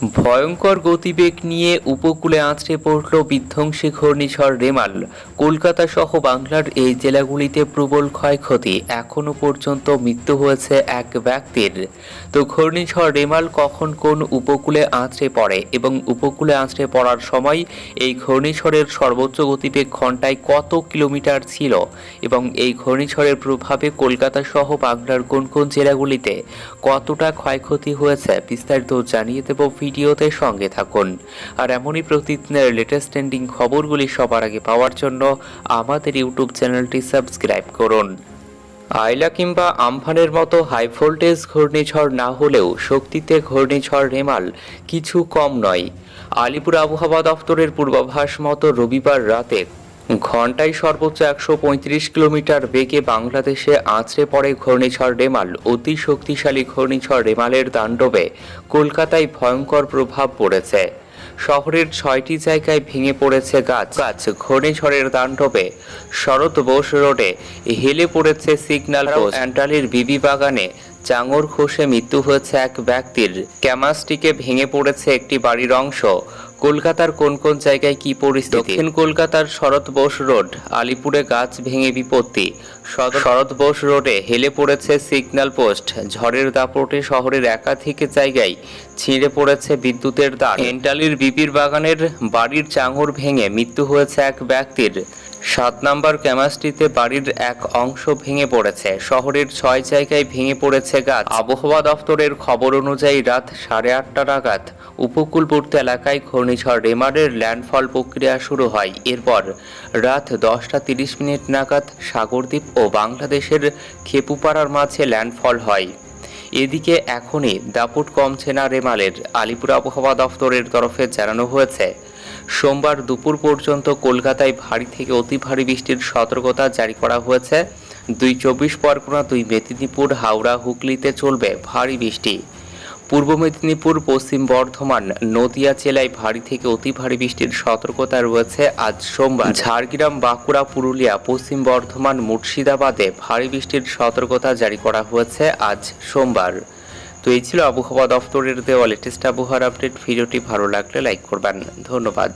ভয়ঙ্কর গতিবেগ নিয়ে উপকূলে আছড়ে পড়ল বিধ্বংসী ঘূর্ণিঝড় রেমাল। কলকাতা সহ বাংলার এই জেলাগুলিতে প্রবল ক্ষয়ক্ষতি। এখনও পর্যন্ত মৃত্যু হয়েছে এক ব্যক্তির। তো ঘূর্ণিঝড় রেমাল কখন কোন উপকূলে আছড়ে পড়ে এবং উপকূলে আছড়ে পড়ার সময় এই ঘূর্ণিঝড়ের সর্বোচ্চ গতিবেগ ঘন্টায় কত কিলোমিটার ছিল এবং এই ঘূর্ণিঝড়ের প্রভাবে কলকাতা সহ বাংলার কোন কোন জেলাগুলিতে কতটা ক্ষয়ক্ষতি হয়েছে বিস্তারিত জানিয়ে দেব ভিডিওতে সঙ্গে থাকুন। আর এমনই প্রতিদিনের লেটেস্ট ট্রেন্ডিং খবরগুলি সবার আগে পাওয়ার জন্য আমাদের ইউটিউব চ্যানেলটি সাবস্ক্রাইব করুন। আয়লা কিংবা আমফানের মতো হাই ভোল্টেজ ঘূর্ণিঝড় না হলেও শক্তিতে ঘূর্ণিঝড় রেমাল কিছু কম নয়। আলিপুর আবহাওয়া দফতরের পূর্বাভাস মতো রবিবার রাতে ঘন্টায় সর্বোচ্চ একশো পঁয়ত্রিশ কিলোমিটার বেগে বাংলাদেশে আছড়ে পড়ে ঘূর্ণিঝড় রেমাল। অতি শক্তিশালী ঘূর্ণিঝড় রেমালের তাণ্ডবে কলকাতায় ভয়ঙ্কর প্রভাব পড়েছে। শহরের ছয়টি জায়গায় ভেঙে পড়েছে গাছ। গাছ ঘূর্ণিঝড়ের তাণ্ডবে শরৎ বোস রোডে হেলে পড়েছে সিগন্যাল পোস্ট। বিবি বাগানে চাঙর খোসে মৃত্যু হয়েছে এক ব্যক্তির। ক্যামাসটিকে ভেঙে পড়েছে একটি বাড়ির অংশ। কলকাতার কোন কোন জায়গায় কি পরিস্থিতি? দক্ষিণ কলকাতার শরৎ বোস রোড, আলিপুরে গাছ ভেঙে বিপত্তি। শরৎ বোস রোডে হেলে পড়েছে সিগন্যাল পোস্ট। ঝড়ের দাপটে শহরের একাধিক জায়গায় ছিঁড়ে পড়েছে বিদ্যুতের তার এন্টালির বিপির বাগানের বাড়ির চাঙর ভেঙে মৃত্যু হয়েছে এক ব্যক্তির। সাত নম্বর ক্যামাসটিতে বাড়ির এক অংশ ভেঙে পড়েছে। শহরের ছয় জায়গায় ভেঙে পড়েছে গাছ। আবহাওয়া দফতরের খবর অনুযায়ী রাত সাড়ে আটটা নাগাদ উপকূলবর্তী এলাকায় ঘূর্ণিঝড় রেমারের ল্যান্ডফল প্রক্রিয়া শুরু হয়। এরপর রাত দশটা তিরিশ মিনিট নাগাদ সাগরদ্বীপ ও বাংলাদেশের খেপুপাড়ার মাঝে ল্যান্ডফল হয়। এদিকে এখনই দাপট কমছে না রেমালের, আলিপুর আবহাওয়া দফতরের তরফে জানানো হয়েছে। সোমবার দুপুর পর্যন্ত কলকাতায় ভারী থেকে অতি ভারী বৃষ্টির সতর্কতা জারি করা হয়েছে। দুই চব্বিশ পরগনা, দুই মেদিনীপুর, হাওড়া, হুগলিতে চলবে ভারী বৃষ্টি। পূর্ব মেদিনীপুর, পশ্চিম বর্ধমান, নদিয়া জেলায় ভারী থেকে অতি ভারী বৃষ্টির সতর্কতা রয়েছে আজ সোমবার। ঝাড়গ্রাম, বাঁকুড়া, পুরুলিয়া, পশ্চিম বর্ধমান, মুর্শিদাবাদে ভারী বৃষ্টির সতর্কতা জারি করা হয়েছে আজ সোমবার। তো এই ছিল আবহাওয়া দফতরের দেওয়া লেটেস্ট আবহাওয়ার আপডেট ভিডিওটি ভালো লাগলে লাইক করবেন। ধন্যবাদ।